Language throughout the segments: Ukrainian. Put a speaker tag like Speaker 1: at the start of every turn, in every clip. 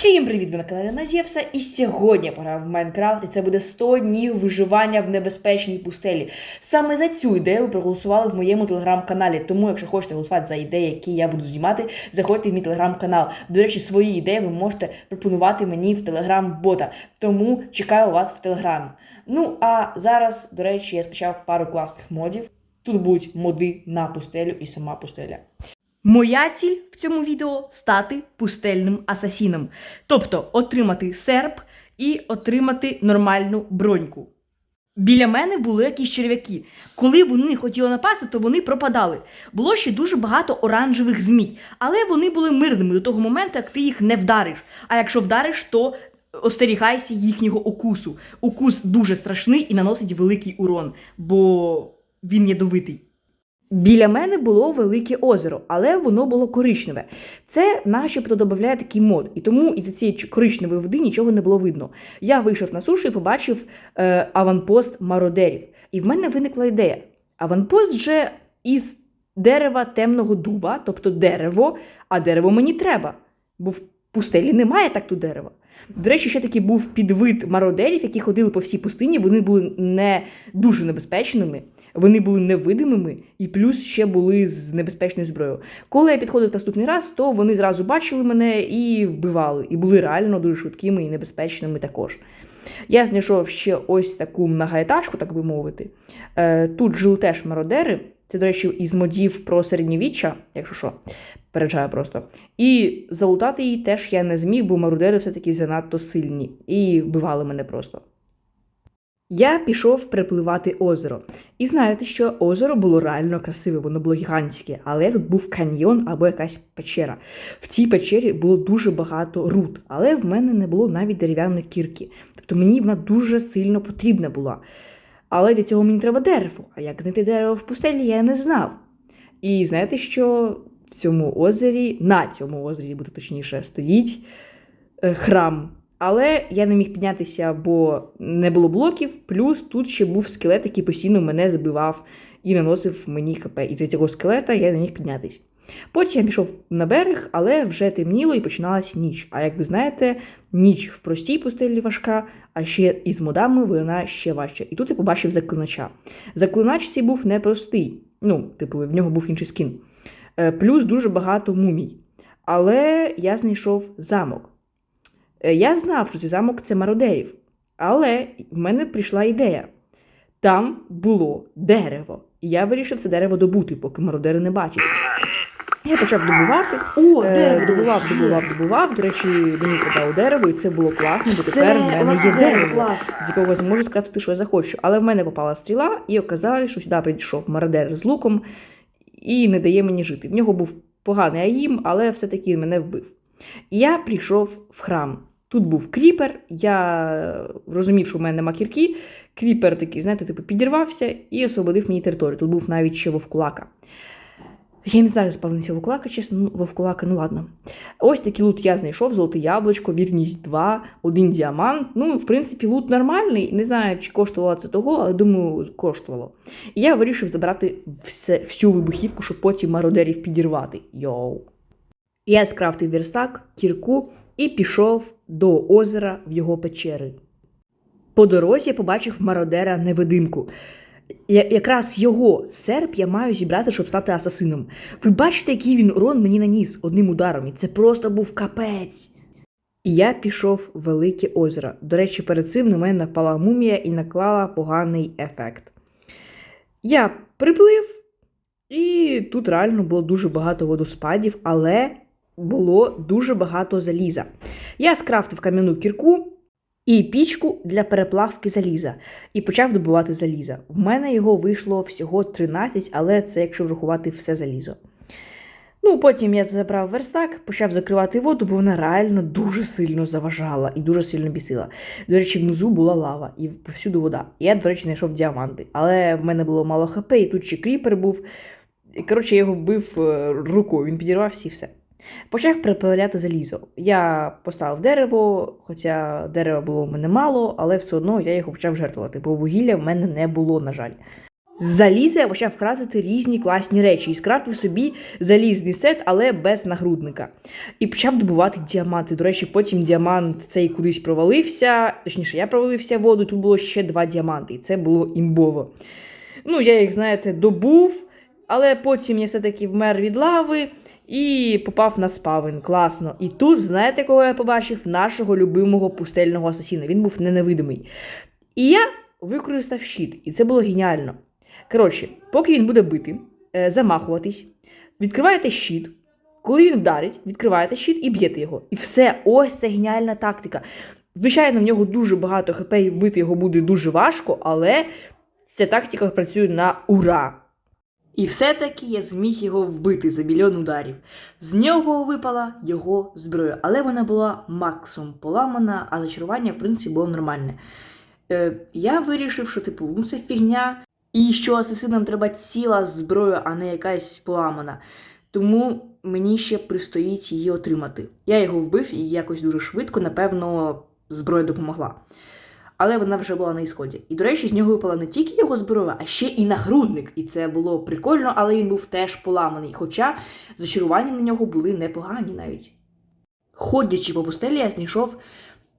Speaker 1: Всім привіт! Ви на каналі Назєвса. І сьогодні я пограв в Майнкрафт, і це буде 100 днів виживання в небезпечній пустелі. Саме за цю ідею ви проголосували в моєму телеграм-каналі. Тому, якщо хочете голосувати за ідеї, які я буду знімати, заходьте в мій телеграм-канал. До речі, свої ідеї ви можете пропонувати мені в телеграм-бота. Тому чекаю вас в телеграмі. Ну а зараз, до речі, я скачав пару класних модів. Тут будуть моди на пустелю і сама пустеля. Моя ціль в цьому відео стати пустельним асасіном, тобто отримати серп і отримати нормальну броньку. Біля мене були якісь черв'яки. Коли вони хотіли напасти, то вони пропадали. Було ще дуже багато оранжевих змій, але вони були мирними до того моменту, як ти їх не вдариш. А якщо вдариш, то остерігайся їхнього укусу. Укус дуже страшний і наносить великий урон, бо він ядовитий. Біля мене було велике озеро, але воно було коричневе. Це начебто додає такий мод, і тому із цієї коричневої води нічого не було видно. Я вийшов на сушу і побачив е, аванпост мародерів. І в мене виникла ідея. Аванпост же із дерева темного дуба, тобто дерево, а дерево мені треба, бо в пустелі немає так тут дерева. До речі, ще такий був підвид мародерів, які ходили по всій пустині. Вони були не дуже небезпечними, вони були невидимими і плюс ще були з небезпечною зброєю. Коли я підходив наступний раз, то вони зразу бачили мене і вбивали, і були реально дуже швидкими і небезпечними також. Я знайшов ще ось таку многоетажку, так би мовити. Е, Тут жили теж мародери. Це, до речі, із модів про середньовіччя, якщо що, переджаю просто. І залутати її теж я не зміг, бо мародери все-таки занадто сильні і вбивали мене просто. Я пішов припливати озеро. І знаєте, що озеро було реально красиве, воно було гігантське, але тут був каньйон або якась печера. В цій печері було дуже багато руд, але в мене не було навіть дерев'яної кірки. Тобто мені вона дуже сильно потрібна була. Але для цього мені треба дерево. А як знайти дерево в пустелі, я не знав. І знаєте, що в цьому озері, на цьому озері, буде точніше, стоїть е, храм. Але я не міг піднятися, бо не було блоків. Плюс тут ще був скелет, який постійно мене забивав і наносив мені хп. І за цього скелета я не міг піднятися. Потім я пішов на берег, але вже темніло і починалась ніч. А як ви знаєте, ніч в простій пустелі важка, а ще із модами вона ще важча. І тут я побачив заклинача. Заклинач цей був непростий. Ну, типу, в нього був інший скін. Е, Плюс дуже багато мумій. Але я знайшов замок. Е, Я знав, що цей замок це мародерів. Але в мене прийшла ідея. Там було дерево. І я вирішив це дерево добути, поки мародери не бачать. Я почав добувати.
Speaker 2: О,
Speaker 1: Е,
Speaker 2: дерево
Speaker 1: добував, добував, добував. До речі, мені подало дерево, і це було класно, бо тепер в мене є
Speaker 2: дерево,
Speaker 1: дерево,
Speaker 2: клас.
Speaker 1: з якого я зможу скрафтити, що я захочу. Але в мене попала стріла, і оказалось, що сюди прийшов мародер з луком і не дає мені жити. В нього був поганий аїм, але все-таки мене вбив. Я прийшов в храм. Тут був кріпер, я розумів, що в мене нема кірки. Кріпер такий, знаєте, типу, підірвався і освободив мені територію. Тут був навіть ще вовкулака. Я не знаю, заспавнився вовкулака, чесно, ну, вовкулака, ну ладно. Ось такий лут я знайшов: золоте яблучко, вірність 2, один діамант. Ну, в принципі, лут нормальний. Не знаю, чи коштувало це того, але думаю, коштувало. І я вирішив забрати все, всю вибухівку, щоб потім мародерів підірвати. Йоу. Я скрафтив верстак, кірку і пішов до озера в його печери. По дорозі я побачив мародера невидимку. Якраз його серп я маю зібрати, щоб стати асасином. Ви бачите, який він урон мені наніс одним ударом, і це просто був капець. І я пішов в велике озеро. До речі, перед цим на мене напала мумія і наклала поганий ефект. Я приплив, і тут реально було дуже багато водоспадів, але було дуже багато заліза. Я скрафтив кам'яну кірку і пічку для переплавки заліза і почав добувати заліза. В мене його вийшло всього 13, але це якщо врахувати все залізо. Ну, потім я забрав верстак, почав закривати воду, бо вона реально дуже сильно заважала і дуже сильно бісила. До речі, внизу була лава і повсюду вода. Я, до речі, знайшов діаманти, але в мене було мало хп, і тут ще кріпер був. Коротше, я його вбив е, рукою, він підірвався і все. Почав припиляти залізо. Я поставив дерево, хоча дерева було в мене мало, але все одно я його почав жертвувати, бо вугілля в мене не було, на жаль. З заліза я почав крафтити різні класні речі і скрафтив собі залізний сет, але без нагрудника. І почав добувати діаманти. До речі, потім діамант цей кудись провалився. Точніше, я провалився в воду. Тут було ще два діаманти, і це було імбово. Ну, я їх, знаєте, добув, але потім я все-таки вмер від лави і попав на спавен. Класно. І тут, знаєте, кого я побачив? Нашого любимого пустельного асасіна. Він був ненавидимий. І я використав щит, і це було геніально. Коротше, поки він буде бити, е, замахуватись, відкриваєте щит. Коли він вдарить, відкриваєте щит і б'єте його. І все, ось це геніальна тактика. Звичайно, в нього дуже багато хп і вбити його буде дуже важко, але ця тактика працює на ура. І все-таки я зміг його вбити за мільйон ударів. З нього випала його зброя, але вона була максимум поламана, а зачарування, в принципі, було нормальне. Е, я вирішив, що типу, ну це фігня, і що асасинам треба ціла зброя, а не якась поламана. Тому мені ще пристоїть її отримати. Я його вбив і якось дуже швидко, напевно, зброя допомогла. Але вона вже була на ісході. І, до речі, з нього випала не тільки його зброя, а ще і нагрудник. І це було прикольно, але він був теж поламаний. Хоча зачарування на нього були непогані навіть. Ходячи по пустелі, я знайшов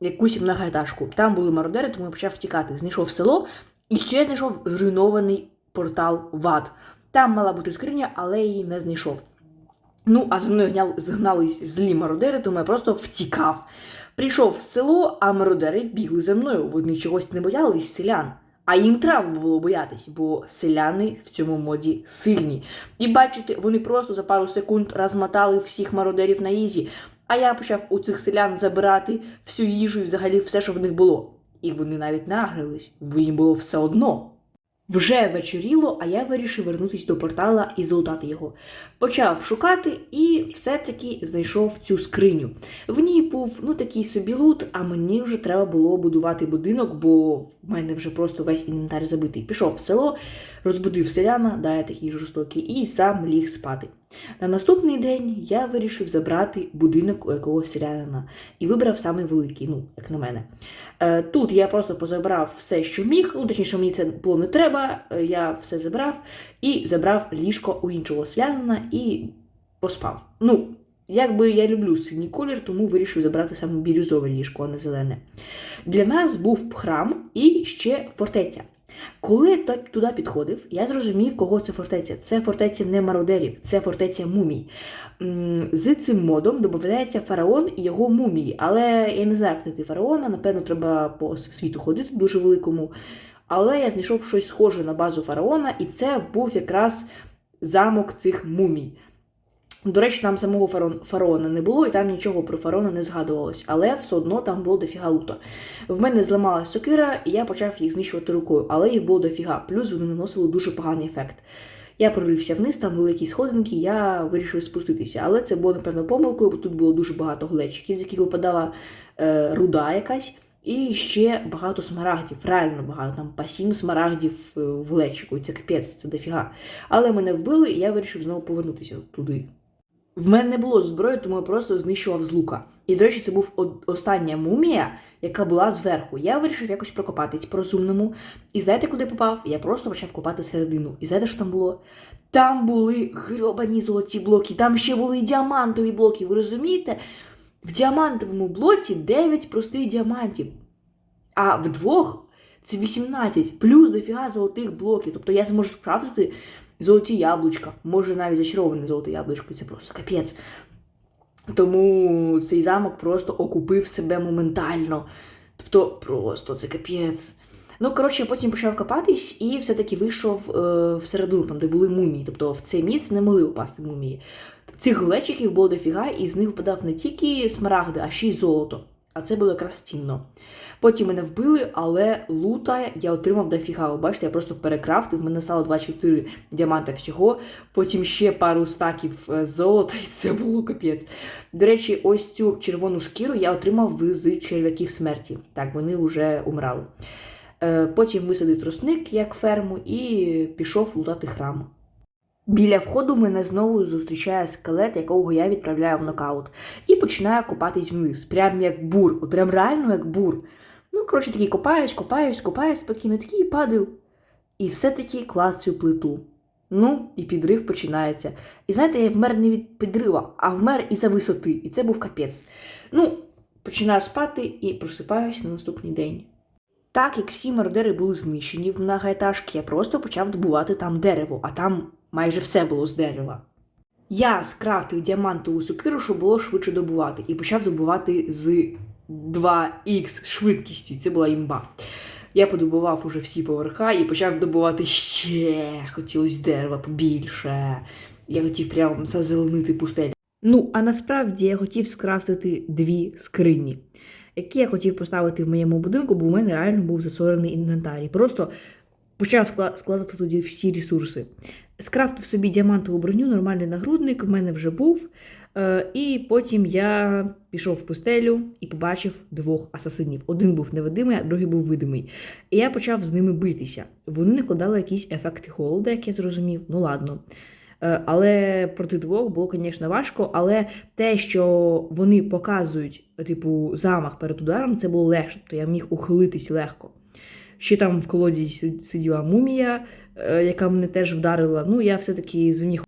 Speaker 1: якусь многоетажку. Там були мародери, тому я почав втікати. Знайшов село і ще знайшов зруйнований портал в ад. Там мала бути скриня, але її не знайшов. Ну, а за мною згнались злі мародери, тому я просто втікав. Прийшов в село, а мародери бігли за мною. Вони чогось не боялись селян. А їм треба було боятись, бо селяни в цьому моді сильні. І бачите, вони просто за пару секунд розмотали всіх мародерів на ізі. А я почав у цих селян забирати всю їжу і взагалі все, що в них було. І вони навіть не агрились, бо їм було все одно. Вже вечоріло, а я вирішив вернутися до портала і золотати його. Почав шукати і все-таки знайшов цю скриню. В ній був ну такий собі лут, а мені вже треба було будувати будинок, бо в мене вже просто весь інвентар забитий. Пішов в село, розбудив селяна, дає такий жорстокий, і сам ліг спати. На наступний день я вирішив забрати будинок у якогось селянина і вибрав самий великий, ну, як на мене. Е, Тут я просто позабрав все, що міг, ну точніше, мені це було не треба. е, Я все забрав і забрав ліжко у іншого селянина і поспав. Ну, якби я люблю синій колір, тому вирішив забрати саме бірюзове ліжко, а не зелене. Для нас був храм і ще фортеця. Коли я туди підходив, я зрозумів, кого це фортеця. Це фортеця не мародерів, це фортеця мумій. З цим модом додається фараон і його мумії. Але я не знаю, як знайти фараона, напевно, треба по світу ходити дуже великому. Але я знайшов щось схоже на базу фараона, і це був якраз замок цих мумій. До речі, там самого фараон- фараона не було, і там нічого про фараона не згадувалось, але все одно там було дофіга лута. В мене зламалась сокира, і я почав їх знищувати рукою, але їх було дофіга. Плюс вони наносили дуже поганий ефект. Я прорився вниз, там великі сходинки, я вирішив спуститися. Але це було, напевно, помилкою, бо тут було дуже багато глечиків, з яких випадала е, руда якась. І ще багато смарагдів, реально багато, там по сім смарагдів е, в глечику. Це капець, це дофіга. Але мене вбили, і я вирішив знову повернутися туди. В мене не було зброї, тому я просто знищував з лука. І, до речі, це був остання мумія, яка була зверху. Я вирішив якось прокопатись по-розумному. І знаєте, куди попав? Я просто почав копати середину. І знаєте, що там було? Там були грьобані золоті блоки, там ще були діамантові блоки. Ви розумієте? В діамантовому блоці 9 простих діамантів. А вдвох це 18, плюс дофіга золотих блоків. Тобто я зможу скрафтити золоті яблучка, може навіть зачароване золоте яблучко, це просто капець. Тому цей замок просто окупив себе моментально. Тобто, просто це капець. Ну, коротше, я потім почав копатись і все-таки вийшов е, всередину, там, де були мумії. Тобто в це місце не могли впасти мумії. Цих глечиків було дофіга, і з них випадав не тільки смарагди, а ще й золото. А це було якраз цінно. Потім мене вбили, але лута я отримав дофіга. Бачите, я просто перекрафтив, в мене стало 24 діаманта всього, потім ще пару стаків е, золота, і це було капець. До речі, ось цю червону шкіру я отримав з черв'яків смерті. Так, вони вже умирали. Е, Потім висадив тросник як ферму і пішов лутати храм. Біля входу мене знову зустрічає скелет, якого я відправляю в нокаут, і починаю копатись вниз, прям як бур, от прям реально як бур. Ну, коротше, такий копаюсь, копаюсь, копаюсь спокійно, такий і падаю. і все-таки клацаю плиту. Ну, і підрив починається. І знаєте, я вмер не від підрива, а вмер із-за висоти. І це був капець. Ну, починаю спати і просипаюся на наступний день. Так як всі мародери були знищені в многоетажки, я просто почав добувати там дерево, а там майже все було з дерева. Я скрафтив діамантову сокиру, щоб було швидше добувати, і почав добувати з 2х швидкістю. Це була імба. Я подобував уже всі поверха і почав добувати ще. Хотілося дерева побільше. Я хотів прямо зазеленити пустелю. Ну, а насправді я хотів скрафтити дві скрині, які я хотів поставити в моєму будинку, бо у мене реально був засорений інвентар. Просто почав складати тоді всі ресурси. Скрафтив собі діамантову броню, нормальний нагрудник, в мене вже був. Е, і потім я пішов в пустелю і побачив двох асасинів. Один був невидимий, а другий був видимий. І я почав з ними битися. Вони накладали якісь ефекти холоду, як я зрозумів. Ну ладно. Е, Але проти двох було, звісно, важко. Але те, що вони показують, типу, замах перед ударом, це було легше. Тобто я міг ухилитись легко. Ще там в колоді си- сиділа мумія, е, яка мене теж вдарила. Ну, я все-таки зміг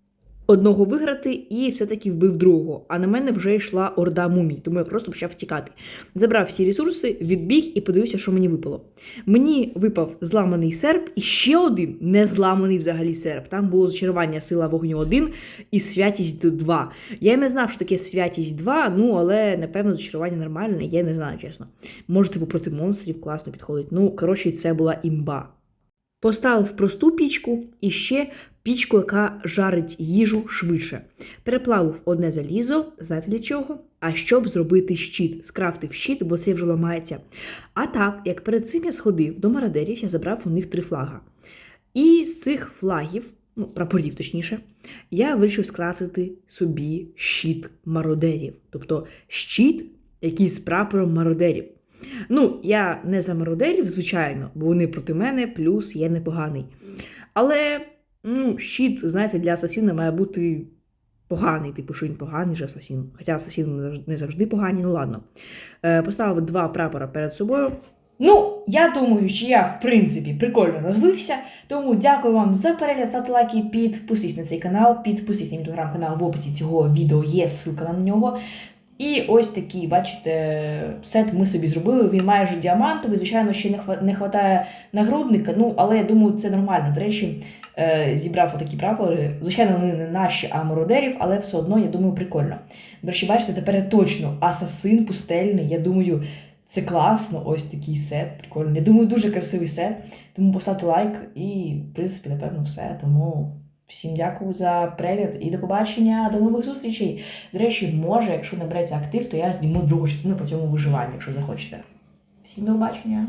Speaker 1: одного виграти і все-таки вбив другого. А на мене вже йшла орда мумій, тому я просто почав втікати. Забрав всі ресурси, відбіг і подивився, що мені випало. Мені випав зламаний серп і ще один не зламаний взагалі серп. Там було зачарування сила вогню 1 і святість 2. Я не знав, що таке святість 2, ну але напевно зачарування нормальне, я не знаю, чесно. Може, типу проти монстрів класно підходить. Ну, коротше, це була імба. Поставив просту пічку і ще пічку, яка жарить їжу швидше. Переплавив одне залізо, знаєте для чого? А щоб зробити щит, скрафтив щит, бо це вже ламається. А так, як перед цим я сходив до мародерів, я забрав у них три флага. І з цих флагів, ну, прапорів точніше, я вирішив скрафтити собі щит мародерів. Тобто щит, який з прапором мародерів. Ну, я не за мародерів, звичайно, бо вони проти мене, плюс я непоганий. Але ну, щит, знаєте, для асасіна має бути поганий, типу, що він поганий же асасін. Хоча асасін не завжди- погані, ну ладно. Е, поставив два прапора перед собою. Ну, я думаю, що я, в принципі, прикольно розвився. Тому дякую вам за перегляд, ставте лайки, підписуйтесь на цей канал, підписуйтесь на мій телеграм-канал в описі цього відео є ссылка на нього. І ось такий, бачите, сет ми собі зробили. Він майже діамантовий. Звичайно, ще не вистачає нагрудника. Ну, але я думаю, це нормально. До речі, зібрав отакі прапори. Звичайно, вони не наші, а мародерів, але все одно, я думаю, прикольно. До речі, бачите, тепер точно асасин пустельний. Я думаю, це класно. Ось такий сет. Прикольно. Я думаю, дуже красивий сет. Тому поставте лайк і, в принципі, напевно, все. Тому. Всім дякую за перегляд і до побачення, до нових зустрічей. До речі, може, якщо набереться актив, то я зніму другу частину по цьому виживанню, якщо захочете. Всім до побачення!